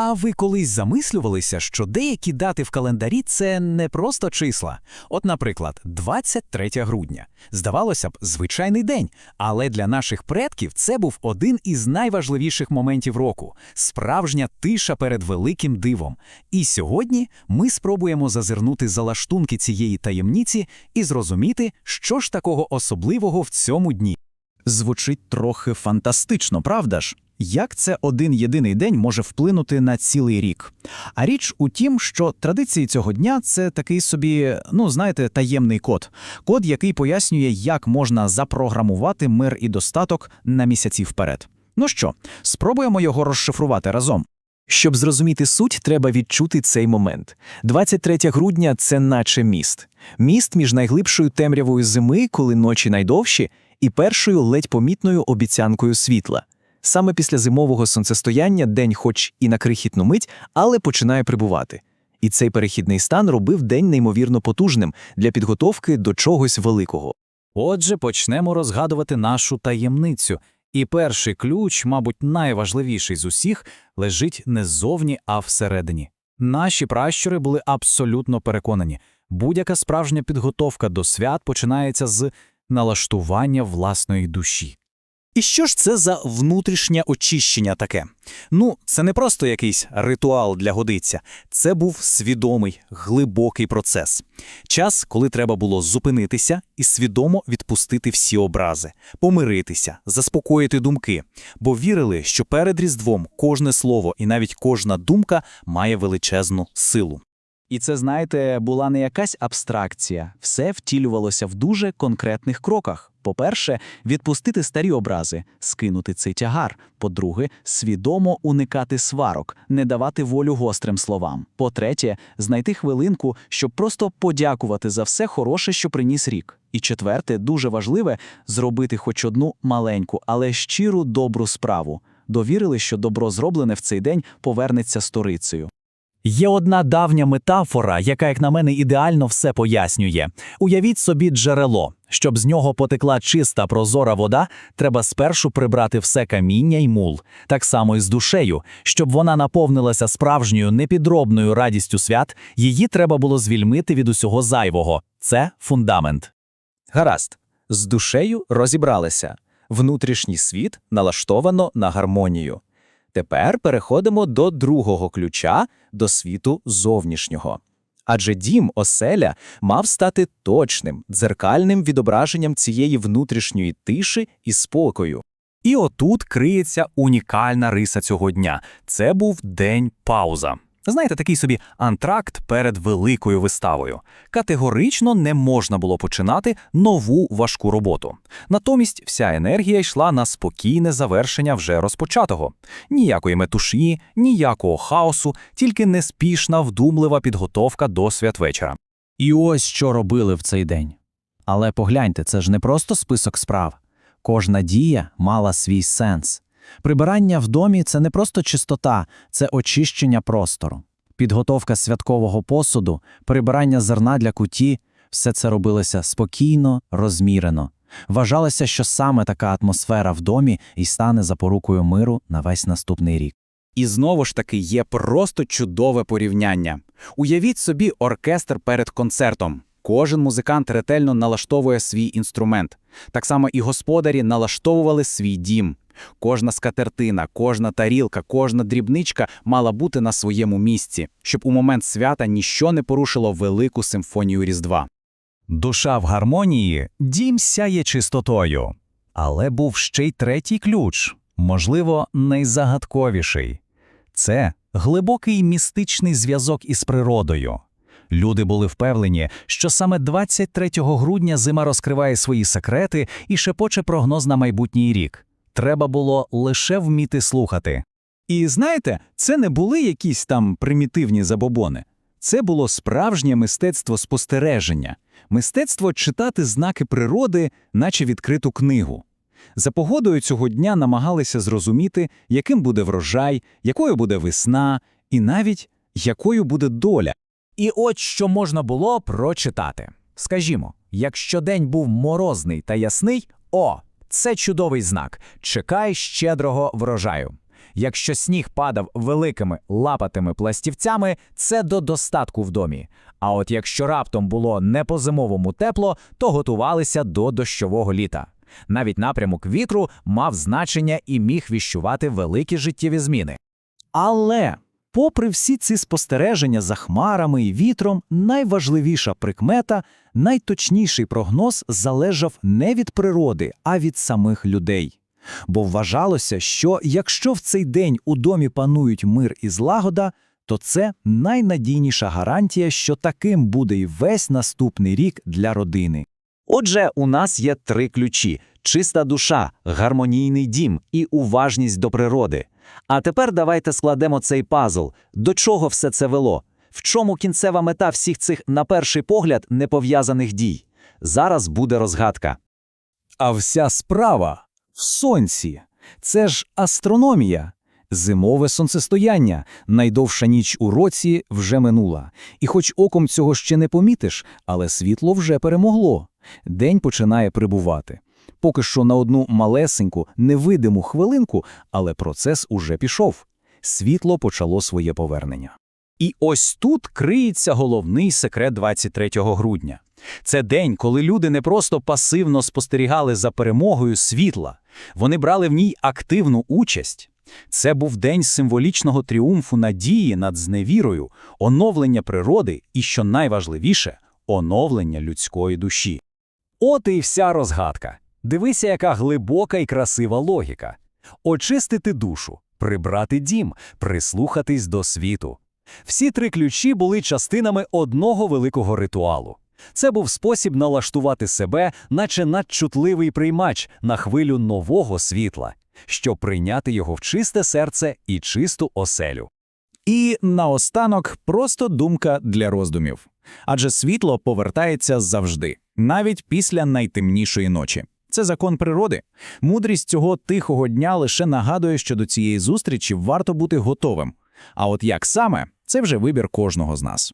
А ви колись замислювалися, що деякі дати в календарі це не просто числа. От, наприклад, 23 грудня. Здавалося б, звичайний день, але для наших предків це був один із найважливіших моментів року справжня тиша перед великим дивом. І сьогодні ми спробуємо зазирнути за лаштунки цієї таємниці і зрозуміти, що ж такого особливого в цьому дні. Звучить трохи фантастично, правда ж? Як це один єдиний день може вплинути на цілий рік? А річ у тім, що традиції цього дня це такий собі, ну знаєте, таємний код. Код, який пояснює, як можна запрограмувати мир і достаток на місяці вперед. Ну що, спробуємо його розшифрувати разом. Щоб зрозуміти суть, треба відчути цей момент. 23 грудня це наче міст. Міст між найглибшою темрявою зими, коли ночі найдовші, і першою ледь помітною обіцянкою світла. Саме після зимового сонцестояння день, хоч і на крихітну мить, але починає прибувати. І цей перехідний стан робив день неймовірно потужним для підготовки до чогось великого. Отже, почнемо розгадувати нашу таємницю. І перший ключ, мабуть, найважливіший з усіх, лежить не ззовні, а всередині. Наші пращури були абсолютно переконані, будь-яка справжня підготовка до свят починається з налаштування власної душі. І що ж це за внутрішнє очищення таке? Ну, це не просто якийсь ритуал для годиця, це був свідомий, глибокий процес. Час, коли треба було зупинитися і свідомо відпустити всі образи, помиритися, заспокоїти думки, бо вірили, що перед Різдвом кожне слово і навіть кожна думка має величезну силу. І це, знаєте, була не якась абстракція, все втілювалося в дуже конкретних кроках. По-перше, відпустити старі образи, скинути цей тягар. По-друге, свідомо уникати сварок, не давати волю гострим словам. По-третє, знайти хвилинку, щоб просто подякувати за все хороше, що приніс рік. І четверте, дуже важливе зробити хоч одну маленьку, але щиру добру справу. Довірили, що добро зроблене в цей день повернеться сторицею. Є одна давня метафора, яка, як на мене, ідеально все пояснює. Уявіть собі джерело. Щоб з нього потекла чиста прозора вода, треба спершу прибрати все каміння й мул. Так само і з душею. Щоб вона наповнилася справжньою непідробною радістю свят, її треба було звільнити від усього зайвого. Це фундамент. Гаразд, з душею розібралися. Внутрішній світ налаштовано на гармонію. Тепер переходимо до другого ключа, до світу зовнішнього. Адже дім оселя мав стати точним, дзеркальним відображенням цієї внутрішньої тиші і спокою. І отут криється унікальна риса цього дня. Це був день пауза. Знаєте, такий собі антракт перед великою виставою. Категорично не можна було починати нову важку роботу. Натомість вся енергія йшла на спокійне завершення вже розпочатого. Ніякої метушні, ніякого хаосу, тільки неспішна, вдумлива підготовка до святвечора. І ось що робили в цей день. Але погляньте, це ж не просто список справ. Кожна дія мала свій сенс. Прибирання в домі це не просто чистота, це очищення простору. Підготовка святкового посуду, прибирання зерна для куті все це робилося спокійно, розмірено. Вважалося, що саме така атмосфера в домі і стане запорукою миру на весь наступний рік. І знову ж таки є просто чудове порівняння. Уявіть собі оркестр перед концертом. Кожен музикант ретельно налаштовує свій інструмент. Так само і господарі налаштовували свій дім. Кожна скатертина, кожна тарілка, кожна дрібничка мала бути на своєму місці, щоб у момент свята ніщо не порушило велику симфонію Різдва. Душа в гармонії, дім сяє чистотою. Але був ще й третій ключ, можливо, найзагадковіший. Це глибокий містичний зв'язок із природою. Люди були впевнені, що саме 23 грудня зима розкриває свої секрети і шепоче прогноз на майбутній рік. Треба було лише вміти слухати. І знаєте, це не були якісь там примітивні забобони. Це було справжнє мистецтво спостереження, мистецтво читати знаки природи, наче відкриту книгу. За погодою цього дня намагалися зрозуміти, яким буде врожай, якою буде весна, і навіть якою буде доля. І от що можна було прочитати. Скажімо, якщо день був морозний та ясний, о, це чудовий знак. Чекай щедрого врожаю. Якщо сніг падав великими лапатими пластівцями, це до достатку в домі. А от якщо раптом було не по-зимовому тепло, то готувалися до дощового літа. Навіть напрямок вітру мав значення і міг віщувати великі життєві зміни. Але, попри всі ці спостереження за хмарами і вітром, найважливіша прикмета, найточніший прогноз залежав не від природи, а від самих людей. Бо вважалося, що якщо в цей день у домі панують мир і злагода, то це найнадійніша гарантія, що таким буде і весь наступний рік для родини. Отже, у нас є три ключі: чиста душа, гармонійний дім і уважність до природи. А тепер давайте складемо цей пазл. До чого все це вело? В чому кінцева мета всіх цих, на перший погляд, непов'язаних дій? Зараз буде розгадка. А вся справа в сонці. Це ж астрономія. Зимове сонцестояння, найдовша ніч у році вже минула. І хоч оком цього ще не помітиш, але світло вже перемогло. День починає прибувати. Поки що на одну малесеньку, невидиму хвилинку, але процес уже пішов. Світло почало своє повернення. І ось тут криється головний секрет 23 грудня. Це день, коли люди не просто пасивно спостерігали за перемогою світла, вони брали в ній активну участь. Це був день символічного тріумфу надії над зневірою, оновлення природи і, що найважливіше, оновлення людської душі. От і вся розгадка. Дивися, яка глибока і красива логіка. Очистити душу, прибрати дім, прислухатись до світу. Всі три ключі були частинами одного великого ритуалу. Це був спосіб налаштувати себе, наче надчутливий приймач на хвилю нового світла, щоб прийняти його в чисте серце і чисту оселю. І наостанок просто думка для роздумів. Адже світло повертається завжди, навіть після найтемнішої ночі. Це закон природи. Мудрість цього тихого дня лише нагадує, що до цієї зустрічі варто бути готовим. А от як саме, це вже вибір кожного з нас.